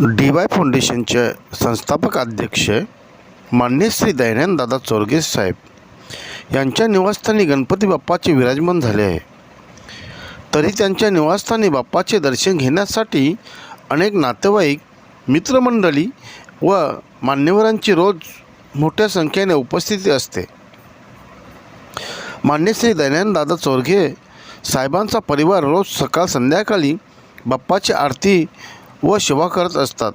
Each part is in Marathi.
डी वाय फाउंडेशनचे संस्थापक अध्यक्ष मान्य श्री दयानंददादा चोरगे साहेब यांच्या निवासस्थानी गणपती बाप्पाचे विराजमान झाले आहे. तरी त्यांच्या निवासस्थानी बाप्पाचे दर्शन घेण्यासाठी अनेक नातेवाईक मित्रमंडळी व मान्यवरांची रोज मोठ्या संख्येने उपस्थिती असते. मान्य श्री दयानंददादा चोरगे साहेबांचा परिवार रोज सकाळ संध्याकाळी बाप्पाची आरती व सेवा करत असतात.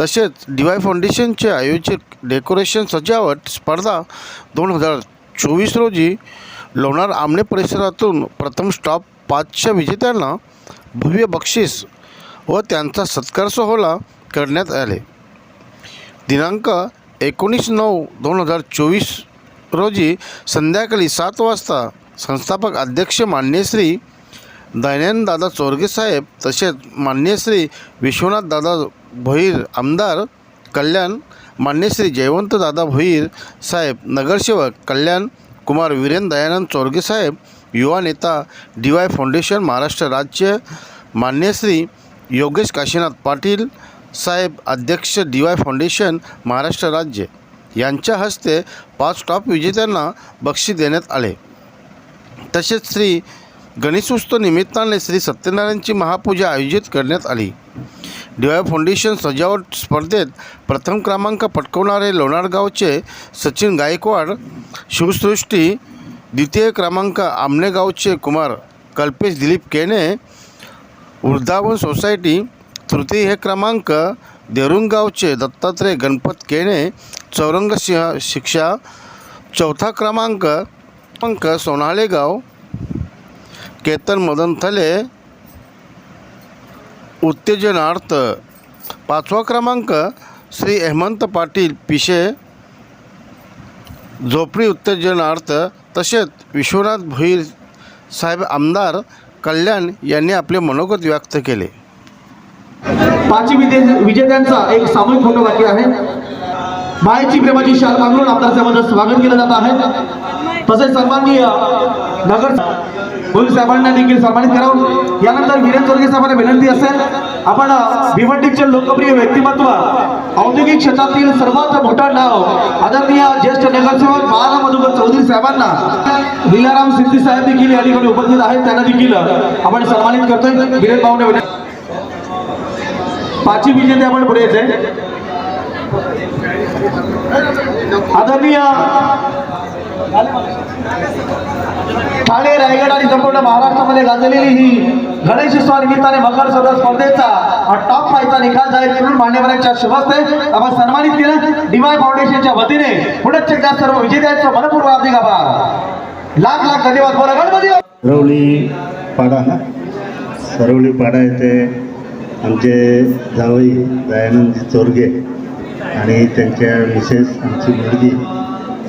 तसेच डीवाय फाउंडेशनचे आयोजित डेकोरेशन सजावट स्पर्धा दोन हजार चोवीस रोजी लोणार आमणे परिसरातून प्रथम स्टॉप पाचच्या विजेत्यांना भव्य बक्षीस व त्यांचा सत्कार सोहळा करण्यात आले. दिनांक एकोणीस नऊ दोन हजार चोवीस रोजी संध्याकाळी सात वाजता संस्थापक अध्यक्ष मान्य श्री दयानंददादा चोरगे साहेब तसेच मान्य श्री विश्वनाथदादा भोईर आमदार कल्याण मान्य श्री जयवंतदादा भोईर साहेब नगरसेवक कल्याण कुमार वीरेन दयानंद चोरगे साहेब युवा नेता डी वाय फाउंडेशन महाराष्ट्र राज्य मान्यश्री योगेश काशीनाथ पाटील साहेब अध्यक्ष डी वाय फाउंडेशन महाराष्ट्र राज्य. यांच्या हस्ते पाच टॉप विजेत्यांना बक्षीस देण्यात आले. तसेच श्री गणेशोत्सव निमित्ताने श्री सत्यनारायणची महापूजा आयोजित करण्यात आली. डीवाय फाउंडेशन सजावट स्पर्धेत प्रथम क्रमांक पटकवणारे लोणार गावचे सचिन गायकवाड शिवसृष्टी द्वितीय क्रमांक आमनेगावचे कुमार कल्पेश दिलीप केणे वृद्धावन सोसायटी तृतीय हे क्रमांक देरुंगावचे दत्तात्रय गणपत केणे चौरंगसिंह शिक्षा चौथा क्रमांक क्रमांक सोनाळेगाव केतन मदन थले उत्तेजनार्थ. पाचवा क्रमांक श्री हेमंत पाटील पिशे. झोपडी उत्तेजनार्थ. तसेच विश्वनाथ भोईर साहेब आमदार कल्याण यांनी आपले मनोगत व्यक्त केले. पाचवी विजे- विजेत्यांचा एक सामूहिक फोटो बाकी आहे. मायेची प्रेमाची शाल मागून आपल्या स्वागत केलं जात आहे. तसेच सन्माननीय नगर पोलीस साहेबांना देखील सन्मानित करावं. यानंतर वीरेन चोरगे साहेबांना विनंती असेल आपण भिवंडीचे लोकप्रिय व्यक्तिमत्व औद्योगिक क्षेत्रातील सर्वात मोठं नाव आदरणीय ज्येष्ठ नगरसेवक बाळा मधुकर चौधरी साहेबांना लीलाराम सिद्धी साहेब देखील या ठिकाणी उपस्थित आहेत. त्यांना देखील आपण सन्मानित करतोय. वीरेन भाऊने विनंती पाचवी विजेते आपण पुढे येते आदरणीय ठाणे रायगड आणि संपूर्ण महाराष्ट्रामध्ये गाजलेली ही गणेशोत्सवा निमित्ताने मकर संक्रांत स्पर्धेचा टॉप फायचा निकाल जाहीर करून मान्यवरांच्या शुभस्ते आपण सन्मानित केलं. डीवाय फाउंडेशनच्या वतीने पुढे एकदा सर्व विजेत्यांचं मनपूर्वक हार्दिक आभार. लाख लाख धन्यवाद बोला. गणपती सरवली पाडा. सरवली पाडा येथे आमचे जावई दयानंदजी चोरगे आणि त्यांच्या मिसेस आमची मुलगी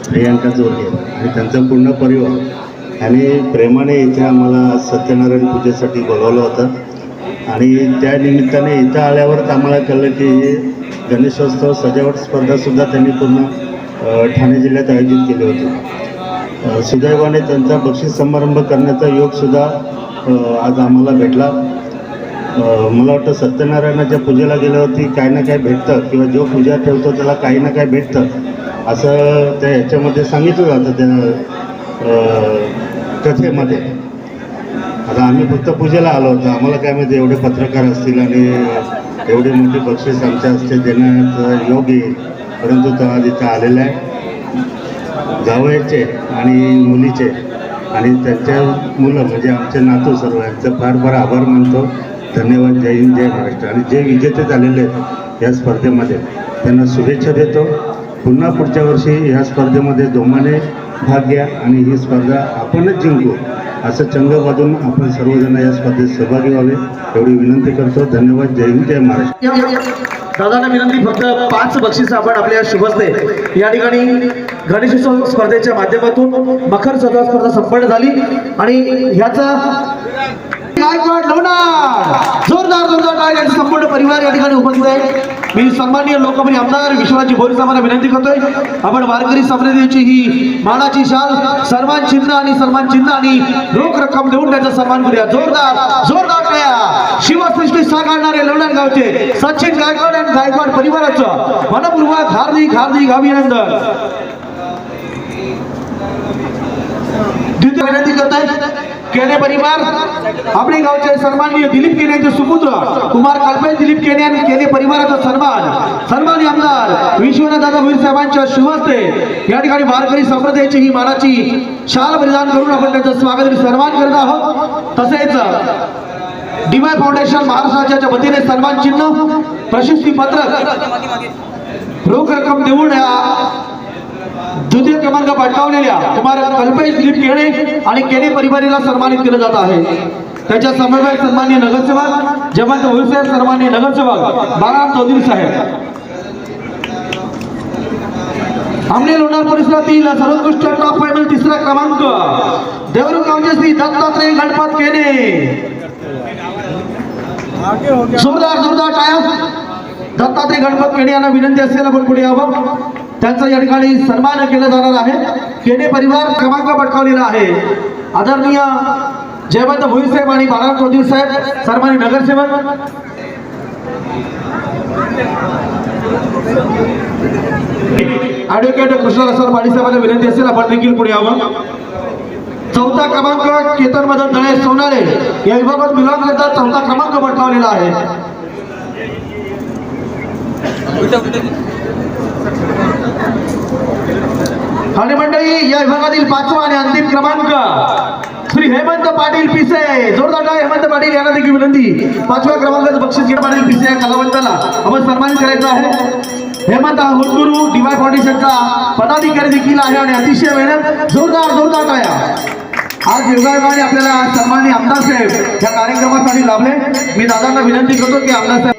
प्रियांका चोरगे आणि त्यांचा पूर्ण परिवार आणि प्रेमाने इथे आम्हाला सत्यनारायण पूजेसाठी बोलवलं होतं. आणि त्या निमित्ताने इथं आल्यावरच आम्हाला कळलं की गणेशोत्सव सजावट स्पर्धासुद्धा त्यांनी पूर्ण ठाणे जिल्ह्यात आयोजित केली होती. सुदैवाने त्यांचा बक्षीस समारंभ करण्याचा योगसुद्धा आज आम्हाला भेटला. मला वाटतं सत्यनारायणाच्या पूजेला गेल्यावरती काही ना काही भेटतं किंवा जो पूजा ठेवतो त्याला काही ना काही भेटतं असं त्या ह्याच्यामध्ये सांगितलं जातं. त्या कथेमध्ये. आता आम्ही फक्त पूजेला आलो होतो. आम्हाला काय माहिती एवढे पत्रकार असतील आणि एवढे मोठे बक्षीस आमच्या हस्ते देण्याचं योग येईल परंतु तो आज इथं आलेला आहे. जावयाचे आणि मुलीचे आणि त्यांच्या मुलं म्हणजे आमचे नातू सर्व यांचं फार फार आभार मानतो. धन्यवाद. जय हिंद जय महाराष्ट्र. आणि जे विजेते झालेले आहेत या स्पर्धेमध्ये त्यांना शुभेच्छा देतो. पुन्हा पुढच्या वर्षी ह्या स्पर्धेमध्ये दोमाने भाग घ्या आणि ही स्पर्धा आपणच जिंकू असं चंग आपण सर्वजण या स्पर्धेत सहभागी व्हावे एवढी विनंती करतो. धन्यवाद. जय हिंद जय महाराष्ट्र. दादांना विनंती फक्त पाच बक्षीस आपण आपल्या शुभस्ते. या ठिकाणी गणेशोत्सव स्पर्धेच्या माध्यमातून मकर चौदा स्पर्धा संपन्न झाली आणि ह्याचा गायकवाड लोणार. जोरदार जोरदार टाळ्या संपूर्ण परिवार या ठिकाणी उपस्थित आहे. मी सन्माननीय लोकप्रिय आमदार विश्वाची भोरी साहेबांना विनंती करतोय. आपण वारकरी समृद्धीची ही मानाची शाल सन्मान चिन्ह आणि सन्मान चिन्ह आणि रोख रक्कम देऊन त्याचा सन्मान करूया. जोरदार जोरदार कया. शिवसृष्टी साकारणारे लोणंद गावचे सचिन गायकवाड आणि गायकवाड परिवाराचं मनपूर्वक हार्दिक हार्दिक अभिनंदन. विनंती करताय. केने परिवार आपले गावचे सन्माननीय दिलीप केने यांचे सुपुत्र कुमार कल्पेश दिलीप केने आणि केने परिवाराचा सन्मान. सन्मानी आमदार विश्वनाथ दादा भोईर साहेबांच्या शुभस्ते या ठिकाणी वारकरी संप्रदायाची ही मानाची शाल परिधान करून आपण त्यांचं स्वागत आणि सन्मान करत आहोत. तसेच डीवाय फाउंडेशन महाराष्ट्राच्या वतीने सन्मान चिन्ह प्रशस्ती पत्रक रोख रक्कम देऊन या द्वितीय क्रमांक पटकावलेल्या कुमार कल्पेश दिलीप केणे आणि केणे परिवारीला सन्मानित केलं जात आहे. त्याच्या समन्वय सन्मान्य नगरसेवक जयवंत हुसेन सन्मान्य नगरसेवक बाळा चौधरी साहेब. आमने लोणार परिसरातील सर्वोत्कृष्ट टॉप फायनल तिसरा क्रमांक देवरू गावचे श्री दत्तात्रय गणपत केणे जोरदार जोरदार टाळ्या. दत्तात्रय गणपत केणे यांना विनंती असेल आपण पुढे यावं. त्यांचा या ठिकाणी सन्मान केला जाणार आहे. केने परिवार क्रमांक पटकावलेला आहे. आदरणीय जयवंत भोई साहेब आणि बाळा चौधरी साहेब सन्मानी नगरसेवक. ऍडव्होकेट कृष्णराव पाडी साहेबांना विनंती असेल आपण देखील पुढे यावं. चौथा क्रमांक केतन मदन दळे सोनारे. या विभागात विभाग करता चौथा क्रमांक पटकावलेला आहे. आणि मंडळी या विभागातील पाचवा आणि अंतिम क्रमांक श्री हेमंत पाटील पिसे. जोरदार हेमंत पाटील यांना देखील विनंती. पाचव्या क्रमांकाचं बक्षीस घेणं पाटील पिसे या कलावंताला आपण सन्मानित करायचं आहे. हेमंत हा होतगुरू डीवाय फाउंडेशनचा पदाधिकारी देखील आहे आणि अतिशय मेहनत जोरदार जोरदार टाळ्या. आज योगायोगाने आपल्याला सन्मान्य आमदार साहेब या कार्यक्रमासाठी लाभले. मी दादांना विनंती करतो की आमदार साहेब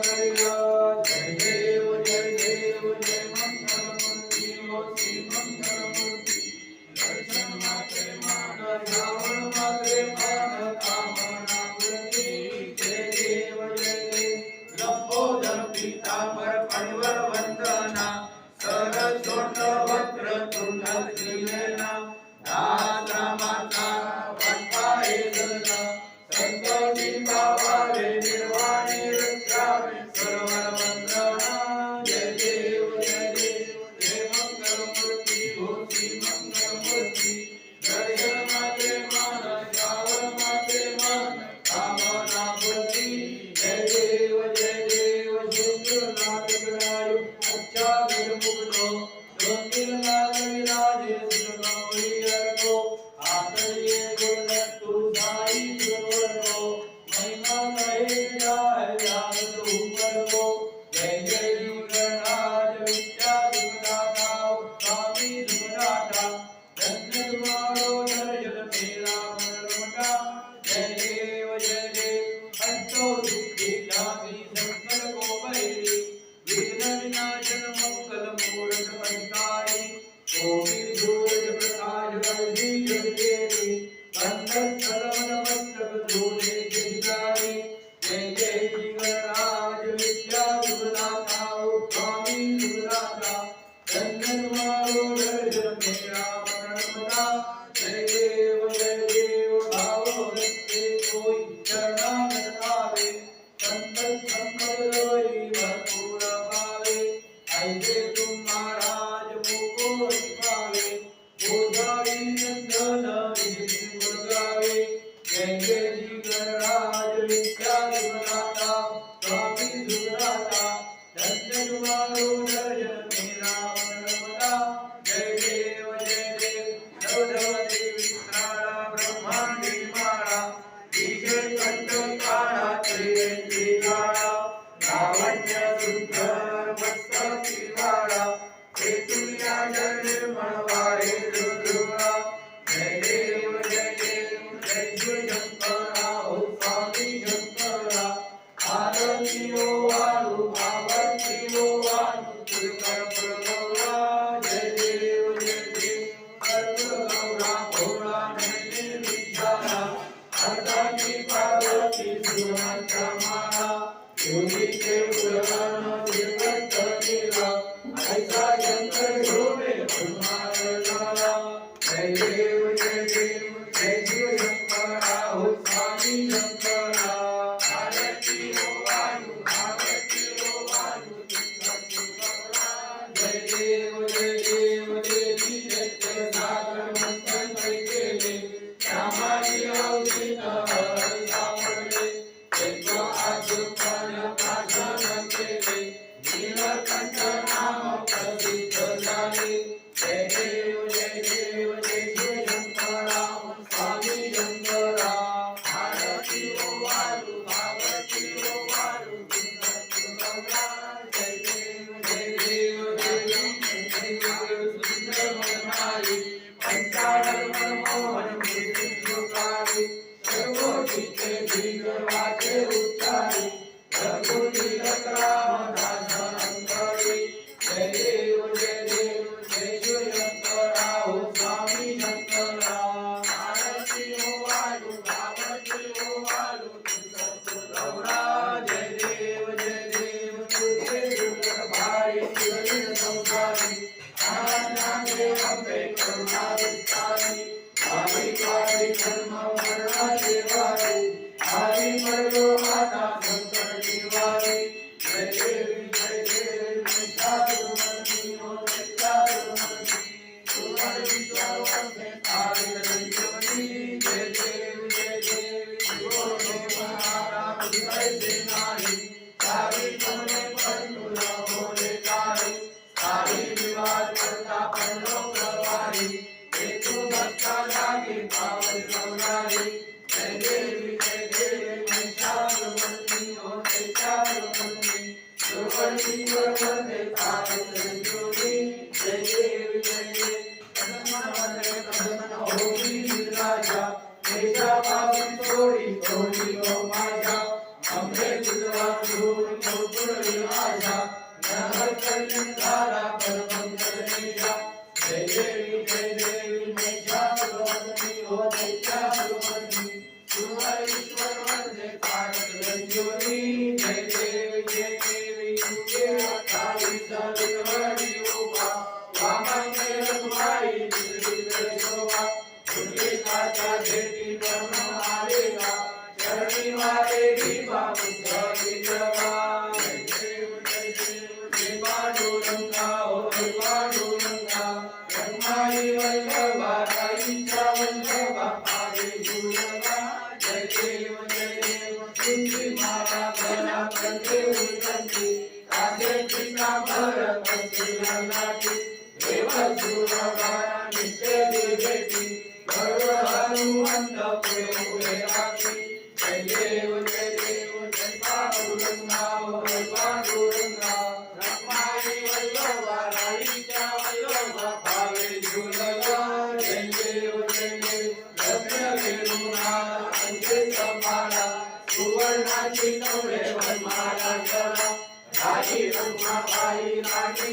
Hari I'm not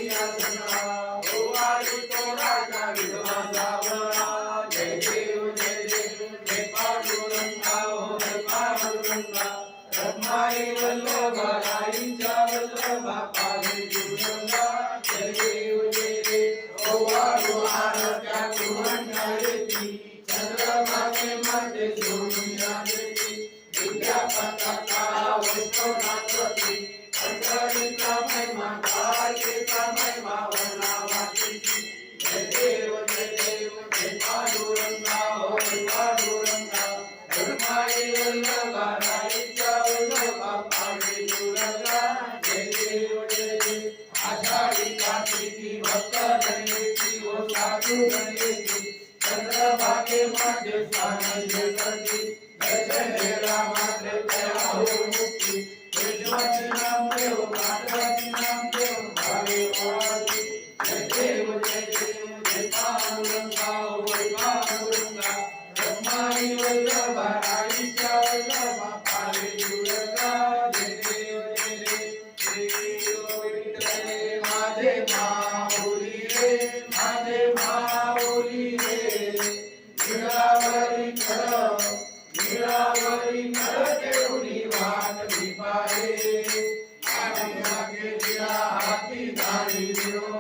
Adana Hare हाती धाडी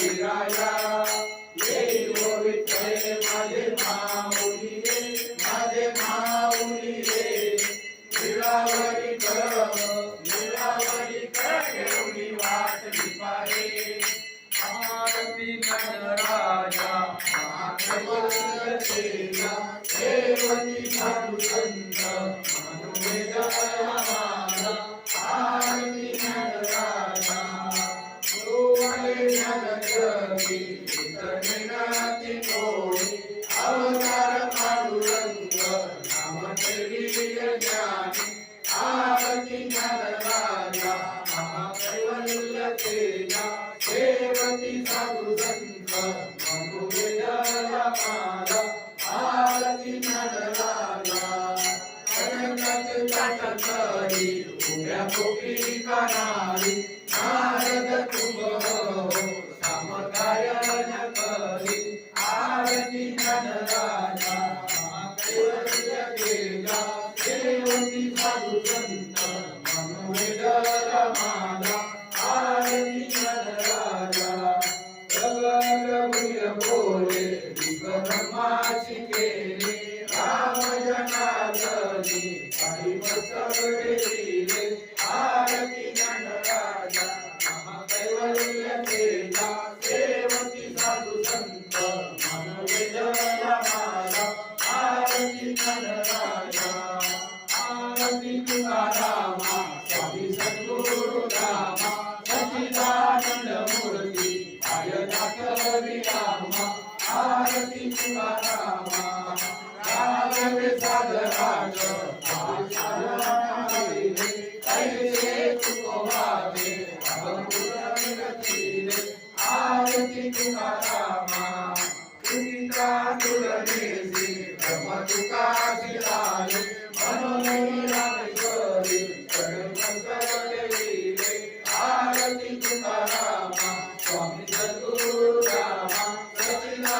पंढरीराया ये संत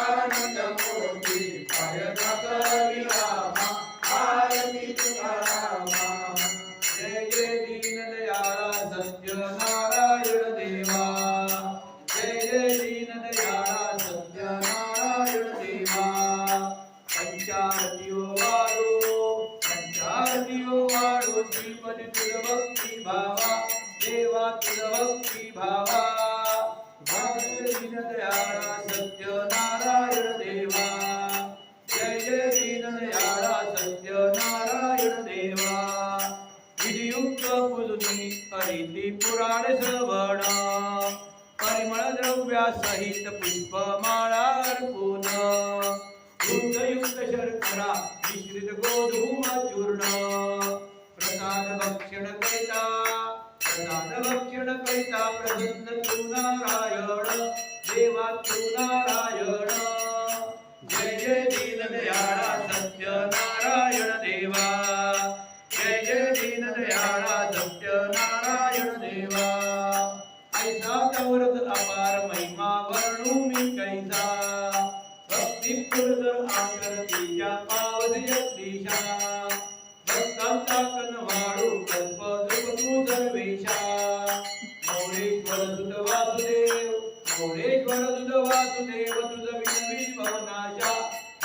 Ananda,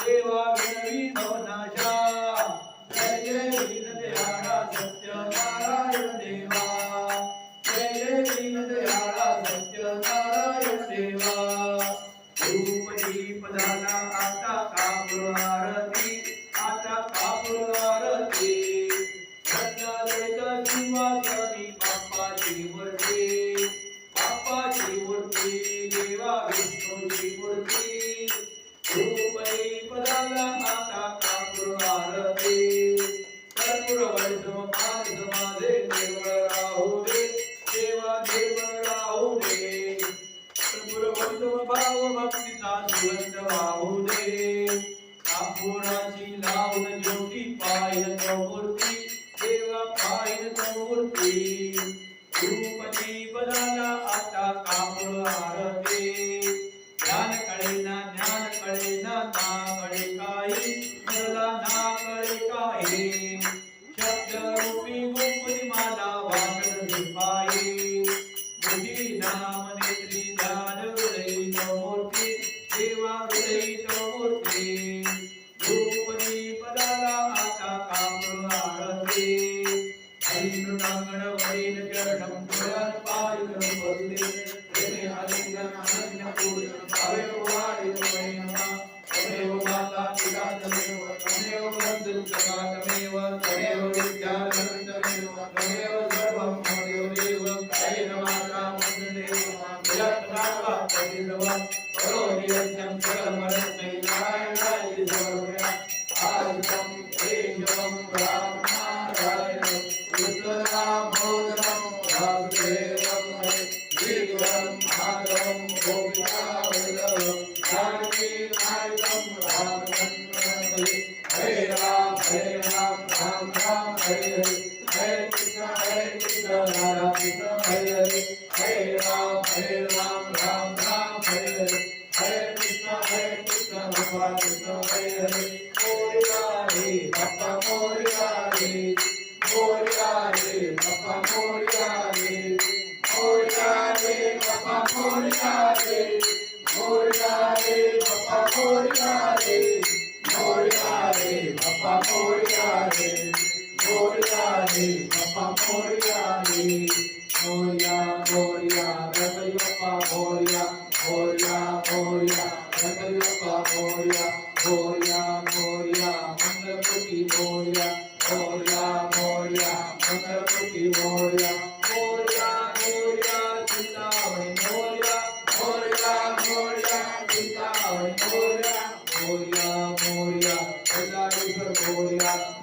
દેવા વિનો નાશ मोराची लावून ज्योती पाय मूर्ती देवा पाय मूर्ती रूप जीवनाला आता कापड आरते. ज्ञानकडे त्वमेव वन्दं समागमेव त्वमेव विद्यानन्दमेव त्वमेव सर्वं मयोरेव कैरमाता मुन्दरेव जगत्प्राप्तमेव करोमि यज्ञं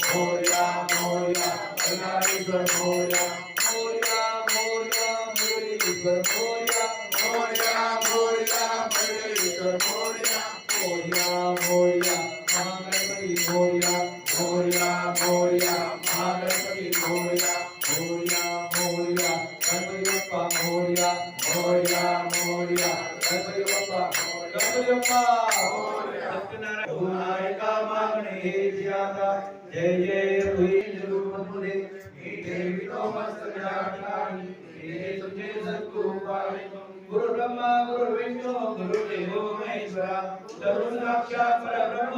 मोर्या मोर्या मल्हारेश्वर मोर्या मोर्या मोर्या मुरलीश्वर मोर्या मोर्या मोर्या मुरलीश्वर मोर्या मोर्या मोर्या महागणपती मोर्या मोर्या मोर्या महागणपती मोर्या मोर्या मोर्या गणपती बाप्पा मोर्या मोर्या मोर्या गणपती बाप्पा गणपती बाप्पा तरुणाक्षा परब्रह्म